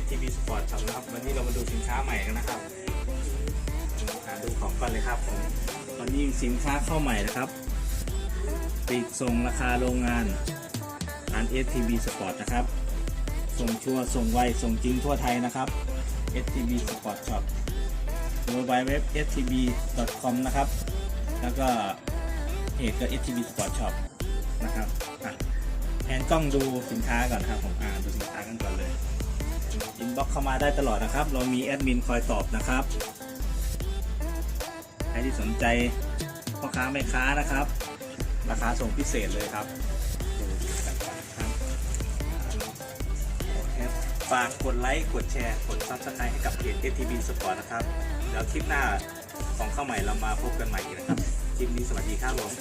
STB Sport Shop นะครับ วันนี้เรามาดูสินค้าใหม่กันนะครับอาดูของก่อนเลยครับผมวันนี้สินค้าเข้าใหม่นะครับปลีกส่งราคาโรงงานร้าน STB Sport นะครับ ส่งชัวร์ส่งไว ส่งจริงทั่วไทยนะครับ STB Sport Shop w w w stb.com นะครับ แล้วก็เพจก็ STB Sport Shop นะครับอะแผนกล้องดูสินค้าก่อนครับผมอ่านดู อินบ็อกเข้ามาได้ตลอดนะครับ เรามีแอดมินคอยตอบนะครับ ใครที่สนใจพ่อค้าแม่ค้านะครับ ราคาส่งพิเศษเลยครับฝากกดไลค์ กดแชร์ กดซับสไครต์ให้กับเพจ STB Sport นะครับ เดี๋ยวคลิปหน้าของเข้าใหม่เรามาพบกันใหม่อีกนะครับ คลิปนี้สวัสดีครับผม